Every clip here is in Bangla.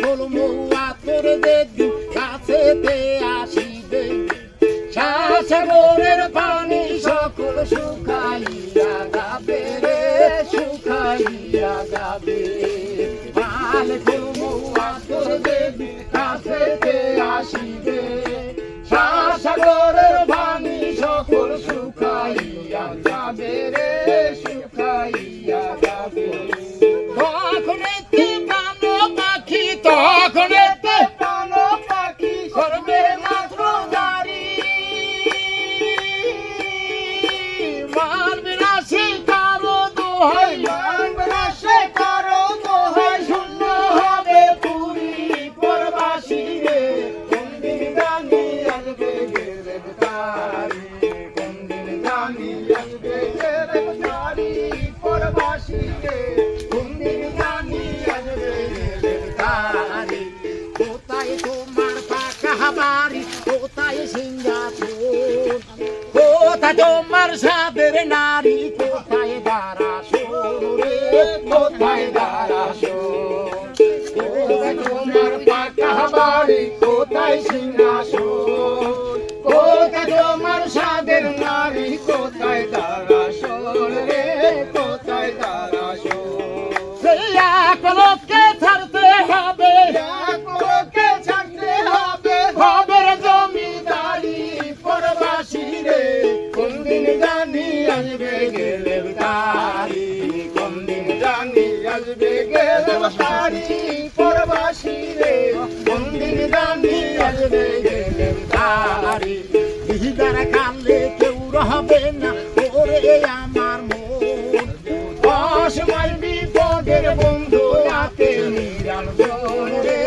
কলমো আতর দেখি কাছেতে আসিবে, সাগরের পানি সকল শুকাইয়া যাবে রে, শুকাইয়া যাবে। মাল কুমুয়া তোর দেবী কাছেতে আসিবে, সাগরের পানি সকল শুকাইয়া যাবে রে কোথায় তোমার সাদের নারী কোথায় দাঁড়া রে কোথায় দাঁড়া তোমার সাদের নারী কোথায় দাঁড়া রে? কোথায় এক লোককে ছাড়তে হবে। লোককে ছাড়তে হবে। খবর জমিদারি পরবাসী রে কোন দিন জানি আসবে গেলে তারি? কোন দিন জানি আসবে গেলে তারি? পরবাসী রে কোন দিন জানি আসবে গেলে তারি? দিদার কালে কেউ রহবে না। ওরে আমার মন। অসময় বিপদের বন্ধু আপে নিরঞ্জন রে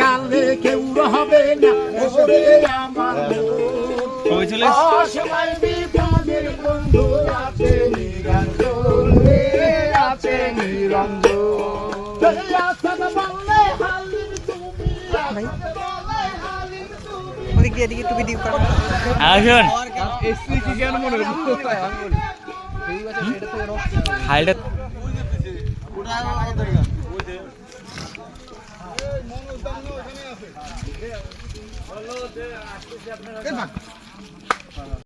কালে কেউ হবে না ওরে আমার চলে অসময় বিপদের বন্ধু আপে নিরঞ্জন রে আপে নিরঞ্জন আসন ওদিকে এদিকে টুপি দিই আসুন। এসি কি কেন মনে করব হাইটা